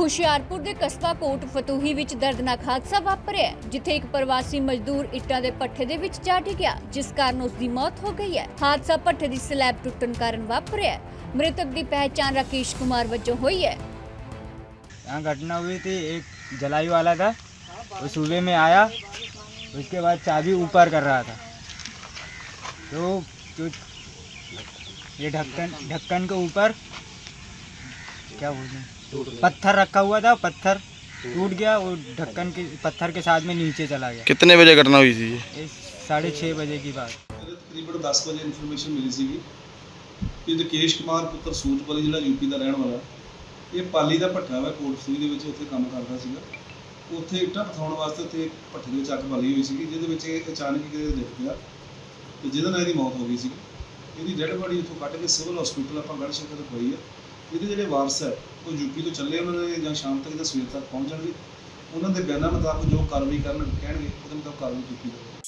ਹੁਸ਼ਿਆਰਪੁਰ ਦੇ ਕਸਬਾ ਕੋਟ ਫਤੂਹੀ ਵਿੱਚ ਦਰਦਨਾਕ ਹਾਦਸਾ ਵਾਪਰਿਆ ਹੈ, ਜਿੱਥੇ ਇੱਕ ਪ੍ਰਵਾਸੀ ਮਜ਼ਦੂਰ ਇੱਟਾਂ ਦੇ ਪੱਠੇ ਦੇ ਵਿੱਚ ਜਾ ਡਿੱਗਿਆ ਜਿਸ ਕਾਰਨ ਉਸ ਦੀ ਮੌਤ ਹੋ ਗਈ ਹੈ ਹਾਦਸਾ ਪੱਠੇ ਦੀ ਸਲੈਬ ਟੁੱਟਣ ਕਾਰਨ ਵਾਪਰਿਆ ਹੈ। ਮ੍ਰਿਤਕ ਦੀ ਪਹਿਚਾਣ ਰਾਕੇਸ਼ ਕੁਮਾਰ ਵਜੋਂ ਹੋਈ ਹੈ यहाँ घटना हुई थी एक जलाई वाला था वो सुबह में आया उसके बाद चाबी ऊपर कर रहा था तो जो ये ढक्कन ढक्कन के ऊपर क्या बोलते हैं पत्थर रखा हुआ था पत्थर टूट गया वो ढक्कन के पत्थर के साथ में नीचे चला गया कितने बजे घटना हुई थी ये ये साढ़े छः बजे की बात ਇਹਦੇ ਤਕਰੀਬਨ 10 ਵਜੇ ਇਨਫੋਰਮੇਸ਼ਨ ਮਿਲੀ ਸੀਗੀ ਕਿ ਰਕੇਸ਼ ਕੁਮਾਰ ਪੁੱਤਰ ਸੂਤਪੁਰੀ ਜਿਹੜਾ ਯੂਪੀ ਦਾ ਰਹਿਣ ਵਾਲਾ ਇਹ ਪਾਲੀ ਦਾ ਭੱਠਾ ਵਾ ਕੋਟਸੂਈ ਦੇ ਵਿੱਚ ਉੱਥੇ ਕੰਮ ਕਰਦਾ ਸੀਗਾ ਉੱਥੇ ਇੱਟਾਂ ਪਥਾਉਣ ਵਾਸਤੇ ਉੱਥੇ ਇੱਕ ਭੱਠੇ ਦੇ ਵਿੱਚ ਅੱਗ ਬਾਲੀ ਹੋਈ ਸੀਗੀ ਜਿਹਦੇ ਵਿੱਚ ਇਹ ਅਚਾਨਕ ਹੀ ਕਿਤੇ ਦਿਖ ਪਿਆ ਤੇ ਜਿਹਦੇ ਨਾਲ ਇਹਦੀ ਮੌਤ ਹੋ ਗਈ ਸੀ ਇਹਦੀ ਡੈੱਡ ਬਾਡੀ ਉੱਥੋਂ ਕੱਢ ਕੇ ਸਿਵਲ ਹਸਪੀਟਲ ਆਪਾਂ ਗੜ੍ਹ ਸ਼ੰਕਰ ਰਖਵਾਈ ਆ ਇਹਦੇ ਜਿਹੜੇ ਵਾਰਸ ਹੈ, ਉਹ ਯੂਪੀ ਤੋਂ ਚੱਲੇ ਉਹਨਾਂ ਨੇ ਜਾਂ ਸ਼ਾਮ ਤੱਕ ਜਾਂ ਸਵੇਰ ਤੱਕ ਪਹੁੰਚ ਜਾਣਗੇ। ਉਹਨਾਂ ਦੇ ਬਿਆਨਾਂ ਮੁਤਾਬਕ ਜੋ ਕਾਰਵਾਈ ਕਰਨ ਕਹਿਣਗੇ, ਉਹਦੇ ਮੁਤਾਬਕ ਕਾਰਵਾਈ ਕੀਤੀ ਜਾਵੇਗੀ।